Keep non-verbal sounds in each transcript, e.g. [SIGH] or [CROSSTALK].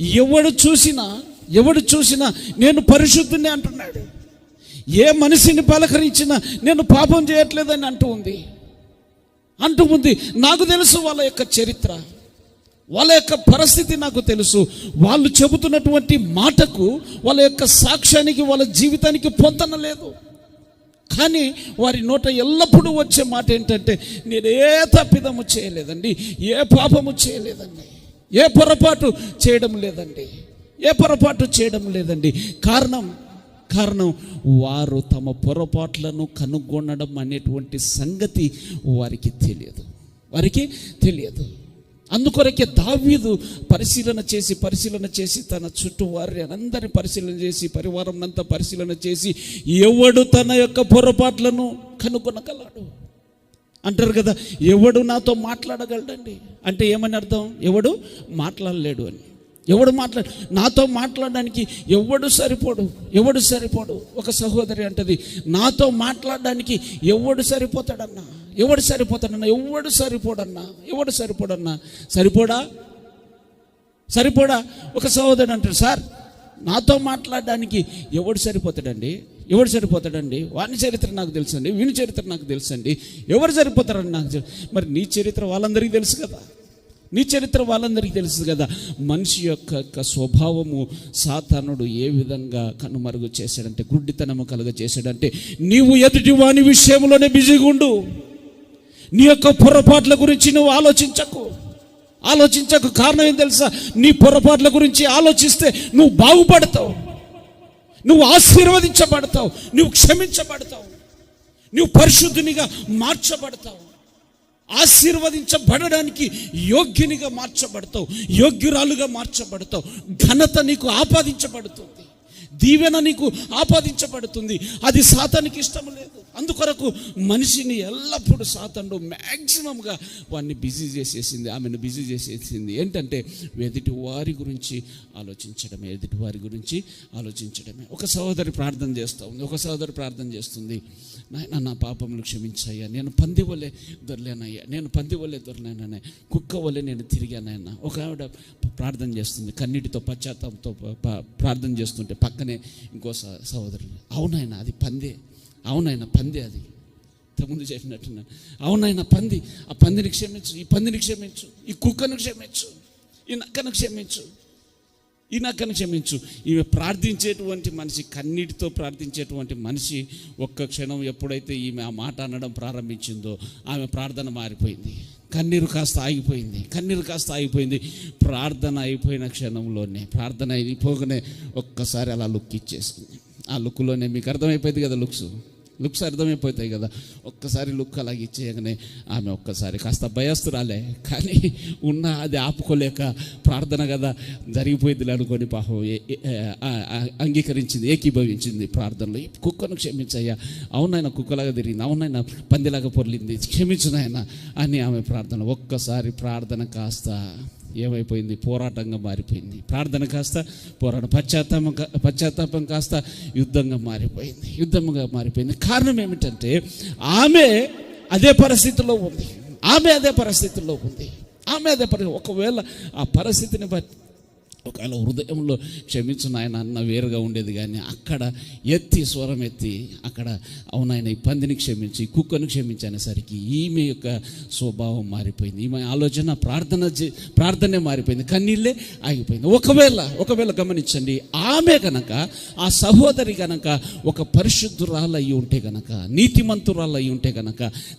ఎవడు చూసినా ఎవడు చూసినా నేను పరిశుద్ధుని అంటున్నాడు. ఏ మనిషిని పలకరించినా నేను పాపం చేయట్లేదని అంటూ ఉంది. అంటూ ఉంది నాకు తెలుసు వాళ్ళ యొక్క చరిత్ర. వాళ్ళ యొక్క పరిస్థితి నాకు తెలుసు. వాళ్ళు చెబుతున్నటువంటి మాటకు వాళ్ళ యొక్క సాక్ష్యానికి వాళ్ళ జీవితానికి పొంతన లేదు. కానీ వారి నోట ఎల్లప్పుడూ వచ్చే మాట ఏంటంటే నేను ఏ తప్పిదము చేయలేదండి ఏ పాపము చేయలేదండి. ఏ పొరపాటు చేయడం లేదండి. ఏ పొరపాటు చేయడం లేదండి. కారణం కారణం వారు తమ పొరపాట్లను కనుగొనడం అనేటువంటి సంగతి వారికి తెలియదు. వారికి తెలియదు. అందుకొరకే దావీదు పరిశీలన చేసి పరిశీలన చేసి తన చుట్టూ వారి అందరిని పరిశీలన చేసి పరివారం అంతా పరిశీలన చేసి ఎవడు తన యొక్క పొరపాట్లను కనుగొనగలడు? అంటారు కదా ఎవడు నాతో మాట్లాడగలడండి? అంటే ఏమని అర్థం? ఎవడు మాట్లాడలేడు అని. ఎవడు మాట్లాడు నాతో మాట్లాడడానికి ఎవడు సరిపోడు? ఎవడు సరిపోడు? ఒక సహోదరి అంటది నాతో మాట్లాడడానికి ఎవడు సరిపోతాడన్నా? ఎవడు సరిపోతాడన్నా? ఎవడు సరిపోడన్నా? ఎవడు సరిపోడన్నా? సరిపోడా? సరిపోడా? ఒక సహోదరుడు అంటాడు సార్ నాతో మాట్లాడడానికి ఎవడు సరిపోతాడండి? ఎవడు సరిపోతాడండి? వాని చరిత్ర నాకు తెలుసండి వీని చరిత్ర నాకు తెలుసండి. ఎవరు సరిపోతారని నాకు తెలుసు మరి నీ చరిత్ర వాళ్ళందరికీ తెలుసు కదా? నీ చరిత్ర వాళ్ళందరికీ తెలుసు కదా? మనిషి యొక్క యొక్క స్వభావము సాతానుడు ఏ విధంగా కనుమరుగు చేశాడంటే గుడ్డితనము కలుగ చేశాడంటే నీవు ఎదుటి వాని విషయంలోనే బిజీగా ఉండు. నీ యొక్క పొరపాట్ల గురించి నువ్వు ఆలోచించకు. ఆలోచించకు కారణం ఏం తెలుసా? నీ పొరపాట్ల గురించి ఆలోచిస్తే నువ్వు బాగుపడతావు. నువ్వు ఆశీర్వదించబడతావు నువ్వు క్షమించబడతావు నువ్వు పరిశుద్ధునిగా మార్చబడతావు. ఆశీర్వదించబడడానికి యోగ్యునిగా మార్చబడతావు యోగ్యురాలుగా మార్చబడతావు ఘనత నీకు ఆపాదించబడుతుంది. దీవెన నీకు ఆపాదించబడుతుంది. అది సాతానికి ఇష్టం లేదు. అందుకొరకు మనిషిని ఎల్లప్పుడూ సాతండు మ్యాక్సిమంగా వాడిని బిజీ చేసేసింది ఆమెను బిజీ చేసేసింది. ఏంటంటే ఎదుటి వారి గురించి ఆలోచించడమే ఎదుటి వారి గురించి ఆలోచించడమే. ఒక సహోదరి ప్రార్థన చేస్తూ ఉంది ఒక సహోదరి ప్రార్థన చేస్తుంది. నాయన నా పాపములు క్షమించయ్యా. నేను పంది వలె దొరలేనయ్యా. నేను పంది వలె దొరలేనయ్యా కుక్క వలె నేను తిరిగానయ్యా. ఒక ఆవిడ ప్రార్థన చేస్తుంది కన్నీటితో పశ్చాత్తాపంతో ప్రార్థన చేస్తుంటే పక్కనే ఇంకో స- సహోదరు అవునాయన అది పందే అవునాయన పందే అది. ఇంతకుముందు చెప్పినట్టున్నాను. అవునాయన పంది ఆ పందిని క్షమించు ఈ పందిని క్షమించు ఈ కుక్కను క్షమించు ఈ నక్కను క్షమించు. ఈ నక్కను క్షమించు. ఈమె ప్రార్థించేటువంటి మనిషి కన్నీటితో ప్రార్థించేటువంటి మనిషి ఒక్క క్షణం ఎప్పుడైతే ఈమె ఆ మాట అనడం ప్రారంభించిందో ఆమె ప్రార్థన మారిపోయింది. కన్నీరు కాస్త ఆగిపోయింది. కన్నీరు కాస్త ఆగిపోయింది. ప్రార్థన అయిపోయిన క్షణంలోనే ప్రార్థన అయిపోగానే ఒక్కసారి అలా లుక్ ఇచ్చేసింది. ఆ లుక్లోనే మీకు అర్థమైపోయింది కదా లుక్స్? లుక్స్ అర్థమైపోతాయి కదా. ఒక్కసారి లుక్ అలాగే ఇచ్చేయగానే ఆమె ఒక్కసారి కాస్త భయస్తురాలే కానీ ఉన్న అది ఆపుకోలేక ప్రార్థన కదా జరిగిపోయింది అనుకొని పాపం ఏ- అంగీకరించింది ఏకీభవించింది ప్రార్థనలో. ఈ కుక్కను క్షమించయ్యా. అవునాయన కుక్కలాగా తిరిగింది. అవునాయన పందిలాగా పొర్లింది. క్షమించునాయన అని ఆమె ప్రార్థన ఒక్కసారి ప్రార్థన కాస్త ఏమైపోయింది? పోరాటంగా మారిపోయింది. ప్రార్థన కాస్త పోరాటం పశ్చాత్తాపం కా- పశ్చాత్తాపం కాస్త యుద్ధంగా మారిపోయింది. యుద్ధంగా మారిపోయింది. కారణం ఏమిటంటే ఆమె అదే పరిస్థితిలో ఉంది. ఆమె అదే పరిస్థితిలో ఉంది. ఆమె అదే పరి ఒకవేళ ఆ పరిస్థితిని బట్టి ఒకవేళ హృదయంలో క్షమించు నాయన అన్న వేరుగా ఉండేది కానీ అక్కడ ఎత్తి స్వరం ఎత్తి అక్కడ అవునాయన ఈ పందిని క్షమించి కుక్కను క్షమించి అనేసరికి ఈమె యొక్క స్వభావం మారిపోయింది. ఈమె ఆలోచన ప్రార్థన ప్రార్థనే మారిపోయింది. కన్నీళ్ళే ఆగిపోయింది. ఒకవేళ ఒకవేళ గమనించండి ఆమె కనుక ఆ సహోదరి కనుక ఒక పరిశుద్ధురాలు అయి ఉంటే గనక నీతిమంతురాలు అయి ఉంటే గనక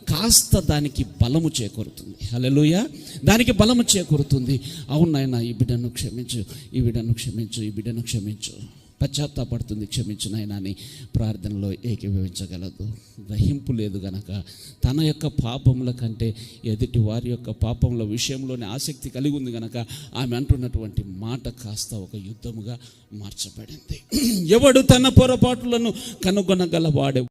కాస్త దానికి బలము చేకూరుతుంది. హలోయ దానికి బలము చేకూరుతుంది. అవునాయన నాయన ఈ బిడ్డను క్షమించు. ఈ బిడ్డను క్షమించు ఈ బిడ్డను క్షమించు. పశ్చాత్తాపడుతుంది క్షమించు నాయన అని ప్రార్థనలో ఏకీభవించగలదు. గ్రహింపు లేదు గనక. తన యొక్క పాపముల కంటే ఎదుటి వారి యొక్క పాపముల విషయంలోనే ఆసక్తి కలిగి ఉంది గనక ఆమె అంటున్నటువంటి మాట కాస్త ఒక యుద్ధముగా మార్చబడింది. [CLEARS THROAT] ఎవడు తన పొరపాటులను కనుగొనగలవాడే